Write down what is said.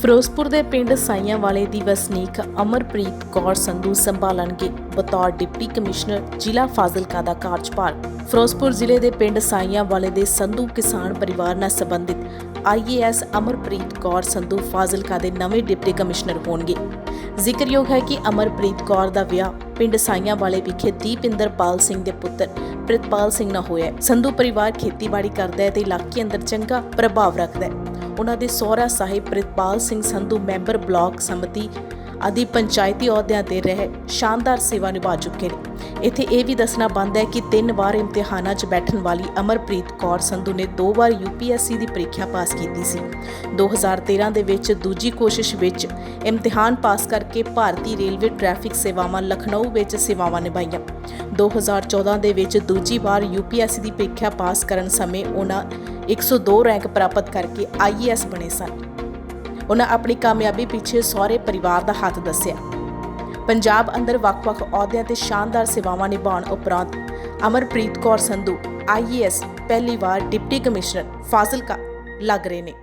ਫਿਰੋਜ਼ਪੁਰ ਦੇ ਪਿੰਡ ਸਾਈਆਂ ਵਾਲੇ ਦੀ ਵਸਨੀਕ ਅਮਰਪ੍ਰੀਤ ਕੌਰ ਸੰਧੂ ਸੰਭਾਲਣਗੇ ਬਤੌਰ ਡਿਪਟੀ ਕਮਿਸ਼ਨਰ ਜ਼ਿਲ੍ਹਾ ਫਾਜ਼ਿਲਕਾ ਦਾ ਕਾਰਜਭਾਰ। ਫਿਰੋਜ਼ਪੁਰ ਜ਼ਿਲ੍ਹੇ ਦੇ ਪਿੰਡ ਸਾਈਆਂ ਵਾਲੇ ਦੇ ਸੰਧੂ ਕਿਸਾਨ ਪਰਿਵਾਰ ਨਾਲ ਸੰਬੰਧਿਤ ਆਈਏਐਸ ਅਮਰਪ੍ਰੀਤ ਕੌਰ ਸੰਧੂ ਫਾਜ਼ਿਲਕਾ ਦੇ ਨਵੇਂ ਡਿਪਟੀ ਕਮਿਸ਼ਨਰ ਹੋਣਗੇ। ਜ਼ਿਕਰਯੋਗ ਹੈ ਕਿ ਅਮਰਪ੍ਰੀਤ ਕੌਰ ਦਾ ਵਿਆਹ ਪਿੰਡ ਸਾਈਆਂ ਵਾਲੇ ਵਿਖੇ ਦੀਪਿੰਦਰਪਾਲ ਸਿੰਘ ਦੇ ਪੁੱਤਰ ਪ੍ਰਿਤਪਾਲ ਸਿੰਘ ਨਾਲ ਹੋਇਆ ਸੰਧੂ ਪਰਿਵਾਰ ਖੇਤੀਬਾੜੀ ਕਰਦਾ ਹੈ ਤੇ ਇਲਾਕੇ ਅੰਦਰ ਚੰਗਾ ਪ੍ਰਭਾਵ ਰੱਖਦਾ ਹੈ। ਉਹਨਾਂ ਦੇ ਸਹੁਰਾ ਸਾਹਿਬ ਪ੍ਰਿਤਪਾਲ ਸਿੰਘ ਸੰਧੂ ਮੈਂਬਰ ਬਲਾਕ ਸੰਮਤੀ ਆਦਿ ਪੰਚਾਇਤੀ ਅਹੁਦਿਆਂ ਤੇ ਰਹਿ ਸ਼ਾਨਦਾਰ ਸੇਵਾ ਨਿਭਾ ਚੁੱਕੇ ਨੇ। ਇੱਥੇ ਇਹ ਵੀ ਦੱਸਣਾ ਬਣਦਾ ਹੈ ਕਿ ਤਿੰਨ ਵਾਰ ਇਮਤਿਹਾਨਾਂ 'ਚ ਬੈਠਣ ਵਾਲੀ ਅਮਰਪ੍ਰੀਤ ਕੌਰ ਸੰਧੂ ਨੇ ਦੋ ਵਾਰ ਯੂਪੀਐਸਸੀ ਦੀ ਪ੍ਰੀਖਿਆ ਪਾਸ ਕੀਤੀ ਸੀ। 2013 ਦੇ ਵਿੱਚ ਦੂਜੀ ਕੋਸ਼ਿਸ਼ ਵਿੱਚ ਇਮਤਿਹਾਨ ਪਾਸ ਕਰਕੇ ਭਾਰਤੀ ਰੇਲਵੇ ਟ੍ਰੈਫਿਕ ਸੇਵਾਵਾਂ ਲਖਨਊ ਵਿੱਚ ਸੇਵਾਵਾਂ ਨਿਭਾਈਆਂ। 2014 ਦੇ ਵਿੱਚ ਦੂਜੀ ਵਾਰ ਯੂਪੀਐਸਸੀ ਦੀ ਪ੍ਰੀਖਿਆ ਪਾਸ ਕਰਨ ਸਮੇਂ ਉਹਨਾਂ 102 ਰੈਂਕ ਪ੍ਰਾਪਤ ਕਰਕੇ ਆਈਏਐਸ ਬਣੇ ਸਨ। ਉਹਨਾਂ ਆਪਣੀ ਕਾਮਯਾਬੀ ਪਿੱਛੇ ਸਹੁਰੇ ਪਰਿਵਾਰ ਦਾ ਹੱਥ ਦੱਸਿਆ। ਪੰਜਾਬ ਅੰਦਰ ਵੱਖ-ਵੱਖ ਅਹੁਦਿਆਂ ਤੇ ਸ਼ਾਨਦਾਰ ਸੇਵਾਵਾਂ ਨਿਭਾਉਣ ਉਪਰੰਤ ਅਮਰਪ੍ਰੀਤ ਕੌਰ ਸੰਧੂ ਆਈਏਐਸ ਪਹਿਲੀ ਵਾਰ ਡਿਪਟੀ ਕਮਿਸ਼ਨਰ, ਫਾਜ਼ਿਲਕਾ ਲੱਗ ਰਹੇ ਨੇ।